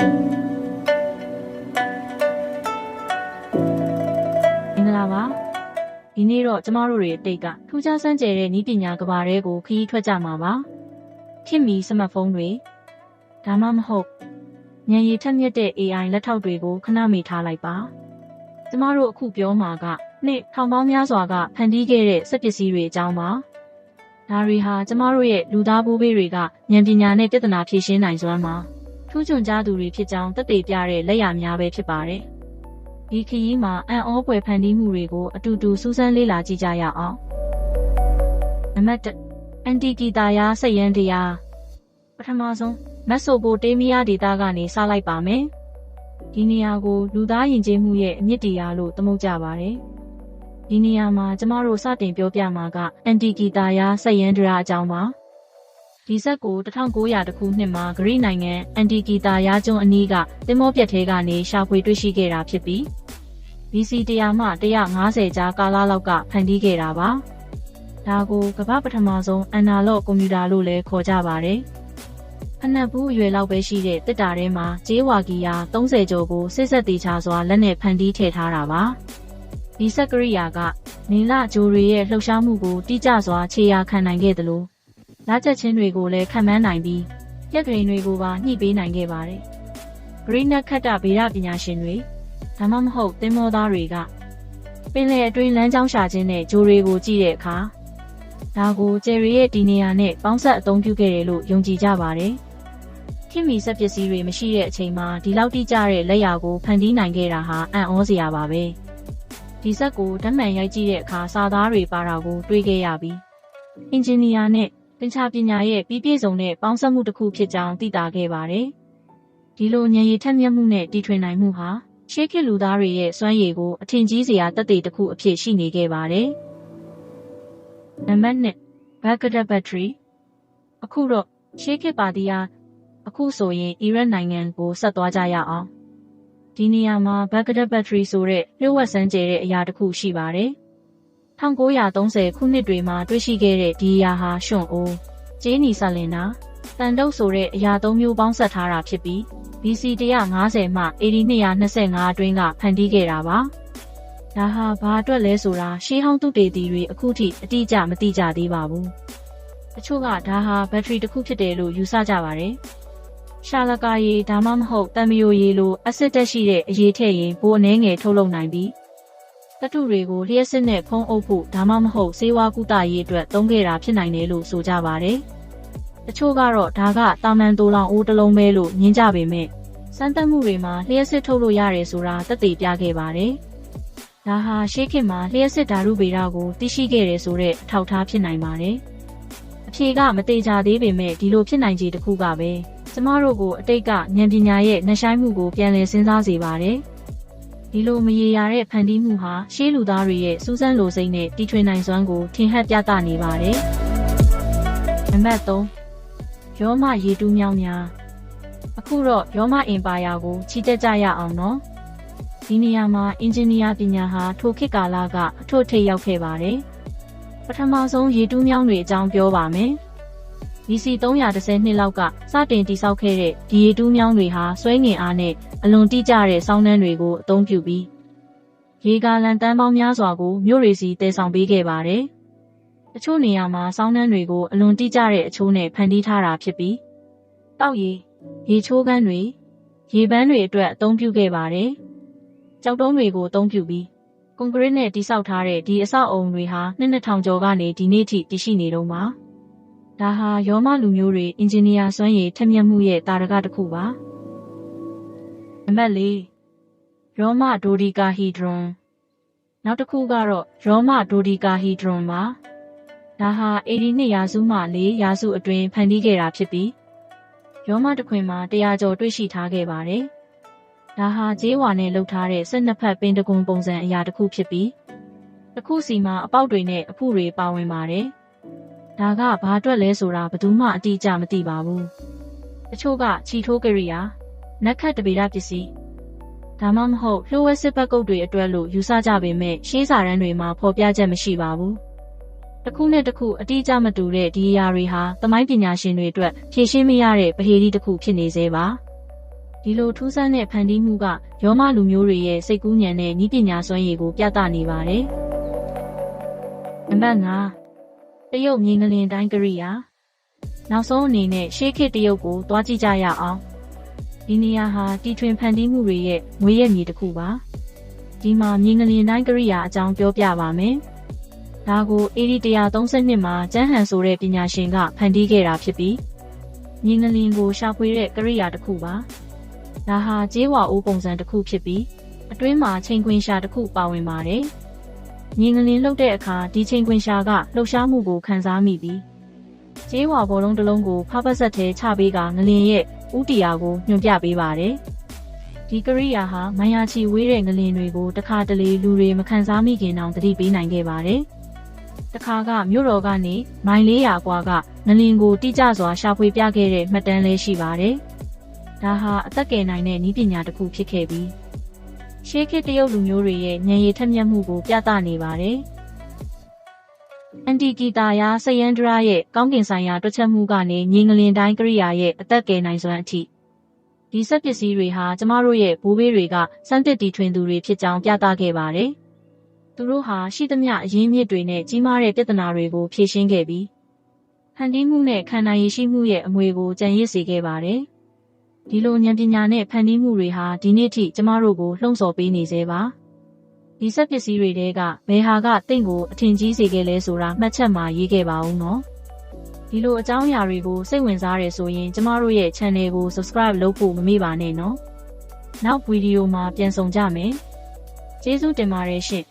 မင်္ဂလာပါဒီနေ့တော့ကျမတို့တွေအတိတ်ကထူးခြားစမ်းကြယ်တဲ့ဤပညာကဘာတွေကိုခရီးထွက်ကြမှာပါခင်မီစမတ်ဖုန်းတွေဒါမှမဟုတ်ဉာဏ်ရည်ထက်မြက်တဲ့ AI လက်ထောက်တွေကိုခဏမေ့ထားလိုက်ပါကျမတို့အခုပြောမှာကနှစ်ထောင်ပေါင်းများစွာကဖန်တီးခဲ့တဲ့စက်ပစ္စည်းတွေအကြောင်းပါဒါတွေဟာကျမတို့ရဲ့လူသားဘိုးဘေးတွေကဉာဏ်ပညာနဲ့ပြဿနာဖြေရှင်းနိုင်စွမ်းမှာ ထူးချွန်ကြသူတွေဖြစ်ကြောင်းသက်သေပြတဲ့လက်ရာများပဲဖြစ်ပါတယ်ဒီခရီးမှာအံ့ဩဖွယ်ဖန်တီးမှုတွေကိုအတူတူစူးစမ်းလေ့လာကြည့်ကြရအောင်။နံပါတ်1အန်တီကီတာယာစိတ်ရန်တရားပထမဆုံးမက်ဆိုပိုတေးမီးယားဒေတာကနေစလိုက်ပါမယ်။ဒီနေရာကိုလူသားယဉ်ကျေးမှုရဲ့အမြင့်တရားလို့သမုတ်ကြပါတယ်။ဒီနေရာမှာကျမတို့စတင်ပြောပြမှာကအန်တီကီတာယာစိတ်ရန်တရားအကြောင်းပါ။ ဒီဇက်ကို1900တခုနှစ်မှာဂရိနိုင်ငံအန်တီကီတာယာကျွန်းအနီးကသင်္ဘောပြက်ထဲကနေရှာဖွေတွေ့ရှိခဲ့တာဖြစ်ပြီး BC 100မှ150ကြားကာလလောက်ကဖန်တီးခဲ့တာပါ။ဒါကိုကမ္ဘာပထမဆုံးအန်နာလော့ကွန်ပျူတာလို့လည်းခေါ်ကြပါတယ်။ဖနက်ဘူးအရွယ်လောက်ပဲရှိတဲ့တစ်တာထဲမှာဂျေးဝါကီယာ30ကျော်ကိုစစ်ဆက်သေးချစွာလက်နဲ့ဖန်တီးထည့်ထားတာပါ။ဒီစက်ကရိယာကနီလဂျိုတွေရဲ့လှုပ်ရှားမှုကိုတိကျစွာခြေရာခံနိုင်ခဲ့တယ်လို့ လာချက်ချင်းတွေကိုလည်းခံမှန်းနိုင်ပြီးရက်ဂရိန်တွေကိုပါညှိပေးနိုင်ခဲ့ပါတယ်။ဂရိနက်ခတ်တာဗေဒပညာရှင်တွေဒါမှမဟုတ်သင်္ဘောသားတွေကပင်လယ်အတွင်းလမ်းကြောင်းရှာခြင်းနဲ့ဂျိုတွေကိုကြည့်တဲ့အခါဒါကိုဂျယ်ရီရဲ့ဒီနေရာနဲ့ပေါင်းဆက်အသုံးပြုခဲ့တယ်လို့ယုံကြည်ကြပါတယ်။ခင်မီဆက်ပစ္စည်းတွေမရှိတဲ့အချိန်မှာဒီလောက်တိကျတဲ့လက်ရာကိုဖန်တီးနိုင်ခဲ့တာဟာအံ့ဩစရာပါပဲ။ဒီဇက်ကိုဓာတ်မှန်ရိုက်ကြည့်တဲ့အခါစာသားတွေပါတာကို တွေးခဲ့ရပြီးအင်ဂျင်နီယာနဲ့ သင်္ချာပညာရဲ့ပြီးပြည့်စုံတဲ့ပေါင်းစပ်မှုတစ်ခုဖြစ်ကြောင်းသိတာခဲ့ပါတယ်။ဒီလိုဉာဏ်ရည်ထက်မြက်မှုနဲ့တီထွင်နိုင်မှုဟာရှေးခေတ်လူသားတွေရဲ့စွမ်းရည်ကိုအထင်ကြီးစရာတက်သေးတစ်ခုအဖြစ်ရှိနေခဲ့ပါတယ်။နံပါတ်1 Backup Battery အခုတော့ရှေးခေတ်ပါတီးယာအခုဆိုရင်အီရတ်နိုင်ငံကိုဆက်သွားကြရအောင်။ဒီနေရာမှာ Backup Battery ဆိုတဲ့လျှို့ဝှက်စမ်းကြဲတဲ့အရာတစ်ခုရှိပါတယ်။ 1930ခုနှစ်တွေမှာတွေ့ရှိခဲ့တဲ့ဒီအရာဟာရှွန့်အိုး၊ဂျေးနီဆလင်နာတန်တုပ်ဆိုတဲ့အရာသုံးမျိုးပေါင်းဆက်ထားတာဖြစ်ပြီး BC 150မှ AD 225အတွင်းကဖန်တီးခဲ့တာပါ။ဒါဟာဘာအတွက်လဲဆိုတာရှေးဟောင်းသူတေသီတွေအခုထိအတိအကျမသိကြသေးပါဘူး။တချို့ကဒါဟာဘက်ထရီတစ်ခုဖြစ်တယ်လို့ယူဆကြပါတယ်။ရှာလကာရည်ဒါမှမဟုတ်တံမယိုရည်လိုအဆစ်တက်ရှိတဲ့အရေးထည့်ရင်ပိုအနှဲငယ်ထုတ်လုပ်နိုင်ပြီး တတုတွေကိုလျှက်စစ်နဲ့ဖုံးအုပ်ဖို့ဒါမှမဟုတ်ဆေးဝါးကုသရေးအတွက်သုံးခဲ့တာဖြစ်နိုင်တယ်လို့ဆိုကြပါတယ်။တချို့ကတော့ဒါကတာမန်တိုလောင်အိုးတစ်လုံးပဲလို့ညင်းကြပေမဲ့စမ်းသပ်မှုတွေမှာလျှက်စစ်ထုတ်လို့ရတယ်ဆိုတာသက်သေပြခဲ့ပါတယ်။ဒါဟာရှေးခေတ်မှာလျှက်စစ်ဓာတ်ရုဗေဒကိုသိရှိခဲ့တယ်ဆိုတဲ့အထောက်အထားဖြစ်နိုင်ပါတယ်။အဖြေကမသေးကြသေးပေမဲ့ဒီလိုဖြစ်နိုင်ခြေတစ်ခုကပဲကျမတို့ကိုအတိတ်ကဉာဏ်ပညာရဲ့နှဆိုင်မှုကိုပြန်လည်စဉ်းစားစေပါတယ်။ ဒီလိုမရေရာတဲ့ဖန်တီးမှုဟာရှေးလူသားတွေရဲ့စူးစမ်းလိုစိတ်နဲ့တီထွင်နိုင်စွမ်းကိုထင်ဟပ်ပြသနေပါတယ်။နံပါတ်3ရောမရေတူးမြောင်းများအခုတော့ရောမအင်ပါယာကိုချီတက်ကြရအောင်နော်ဒီနေရာမှာအင်ဂျင်နီယာပညာဟာထိုခေတ်ကာလကအထွတ်ထိပ်ရောက်ခဲ့ပါတယ်ပထမဆုံးရေတူးမြောင်းတွေအကြောင်းပြောပါမယ် BC 310နှစ်လောက်ကစတင်တည်ဆောက်ခဲ့တဲ့ဒီရေတူးမြောင်းတွေဟာဆွဲငင်အားနဲ့အလွန်တိကျတဲ့စောင်းနှန်းတွေကိုအသုံးပြုပြီးရေကာလန်တန်းပေါင်းများစွာကိုမြို့တွေစီတည်ဆောင်ပေးခဲ့ပါတယ်တချို့နေရာမှာစောင်းနှန်းတွေကိုအလွန်တိကျတဲ့အချိုးနဲ့ဖန်တီးထားတာဖြစ်ပြီးတောက်ရည်ရေချိုးကန်းတွေရေပန်းတွေအတွက်အသုံးပြုခဲ့ပါတယ်။ကြောက်တုံးတွေကိုအသုံးပြုပြီးကွန်ကရစ်နဲ့တိစောက်ထားတဲ့ဒီအဆောက်အုံတွေဟာနှစ်နှစ်ထောင်ကျော်ကနေဒီနေ့ထိတည်ရှိနေတော့မှာ။ ဒါဟာရောမလူမျိုးတွေအင်ဂျင်နီယာစွမ်းရည်ထက်မြက်မှုရဲ့တာရကတစ်ခုပါ။နံပါတ်၄ရောမဒိုဒီကာဟီဒရွန်နောက်တစ်ခုကတော့ရောမဒိုဒီကာဟီဒရွန်ပါ။ဒါဟာ82ရာစုမှ4ရာစုအတွင်းဖန်တီးခဲ့တာဖြစ်ပြီးရောမတခွင်မှာတရားကျော်တွေ့ရှိထားခဲ့ပါတယ်။ဒါဟာဂျေးဝါနဲ့လှုပ်ထားတဲ့ဆက်နှစ်ဖက်ပင်တကွန်ပုံစံအရာတစ်ခုဖြစ်ပြီးတစ်ခုစီမှာအပေါက်တွေနဲ့အဖုတွေပါဝင်ပါတယ်။ ဒါကဘာအတွက်လဲဆိုတာဘယ်သူမှအတိအကျမသိပါဘူး။တချို့ကချီထိုးကရိယာနက်ခတ်တပေရပစ္စည်းဒါမှမဟုတ်လှိုးဝဲစစ်ဘက်ကုတ်တွေအတွက်လို့ယူဆကြပေမဲ့ရှေးစာရန်တွေမှာဖော်ပြချက်မရှိပါဘူး။တစ်ခုနဲ့တစ်ခုအတိအကျမတူတဲ့ဒီအရာတွေဟာသမိုင်းပညာရှင်တွေအတွက်ဖြေရှင်းမရတဲ့ပဟေရီတစ်ခုဖြစ်နေသေးပါဒီလိုထူးဆန်းတဲ့ဖန်တီးမှုကရောမလူမျိုးတွေရဲ့စိတ်ကူးဉဏ်နဲ့ဤပညာစွမ်းရည်ကိုပြသနေပါတယ်။နံပါတ်5 တရုတ်မြင်းကလင်တိုင်းကရိယာနောက်ဆုံးအနေနဲ့ရှေးခေတ်တရုတ်ကိုတွားကြည့်ကြရအောင်။ဒီနေရာဟာတီထွင်ဖန်တီးမှုတွေရဲ့ငွေရက်မြေတစ်ခုပါ။ဒီမှာမြင်းကလင်တိုင်းကရိယာအကြောင်းပြောပြပါမယ်။ဒါကို AD 132မှာကျန်းဟန်ဆိုတဲ့ပညာရှင်ကဖန်တီးခဲ့တာဖြစ်ပြီးမြင်းကလင်ကိုရှာဖွေတဲ့ကရိယာတစ်ခုပါ။ဒါဟာကျေးဝါအိုးပုံစံတစ်ခုဖြစ်ပြီးအတွင်းမှာချိန်ခွင်ရှာတစ်ခုပါဝင်ပါတယ်။ မြင်းကလင်လှုပ်တဲ့အခါဒီချိန်ခွင်ရှာကလှုပ်ရှားမှုကိုခံစားမိပြီးကျေးဝါဘောလုံးတစ်လုံးကိုဖဖဆက်ထဲချပေးကငလင်ရဲ့ဥတီယာကိုညွှန်ပြပေးပါတယ်။ဒီကရိယာဟာမယာချီဝေးတဲ့ငလင်တွေကိုတခါတလေလူတွေမခံစားမိခင်တောင်သတိပေးနိုင်ခဲ့ပါတယ်။တခါကမြို့တော်ကနေမိုင်400กว่าကငလင်ကိုတိကျစွာရှာဖွေပြခဲ့တဲ့မှတ်တမ်းလည်းရှိပါတယ်။ဒါဟာအသက်ကယ်နိုင်တဲ့နည်းပညာတစ်ခုဖြစ်ခဲ့ပြီး ရှေးခေတ်တရုတ်လူမျိုးတွေရဲ့ဉာဏ်ရည်ထက်မြက်မှုကိုပြသနေပါတယ်။အန်တီကီတာယာစယန်ဒရာရဲ့ကောင်းကင်ဆိုင်ရာတွက်ချက်မှုကနေငင်းငလင်တိုင်းကရိယာရဲ့အသက်ကယ်နိုင်စွမ်းအထိဒီစက်ပစ္စည်းတွေဟာကျမတို့ရဲ့ဘိုးဘေးတွေကစမ်းသစ်တီထွင်သူတွေဖြစ်ကြောင်းပြသခဲ့ပါတယ်။သူတို့ဟာရှိသမျှအရင်းမြစ်တွေနဲ့ကြီးမားတဲ့ပြဿနာတွေကိုဖြေရှင်းခဲ့ပြီးဟန်တီးမှုနဲ့ခံနိုင်ရရှိမှုရဲ့အမွေကိုကြံရစ်စေခဲ့ပါတယ်။ ဒီလိုဉာဏ်ပညာနဲ့ဖန်တီးမှုတွေဟာဒီနေ့ထိကျမတို့ကိုလှုံ့ဆော်ပေးနေသေးပါ။ဒီစက်ပစ္စည်းတွေတဲကဘယ်ဟာကတင့်ကိုအထင်ကြီးစေခဲ့လဲဆိုတာမှတ်ချက်မှာရေးခဲ့ပါဦးနော်ဒီလိုအကြောင်းအရာတွေကိုစိတ်ဝင်စားရဆိုရင်ကျမတို့ရဲ့ channel ကို subscribe လုပ်ဖို့မမေ့ပါနဲ့နော်နောက်ဗီဒီယိုမှာပြန်ဆောင်ကြမယ်ကျေးဇူးတင်ပါတယ်ရှင်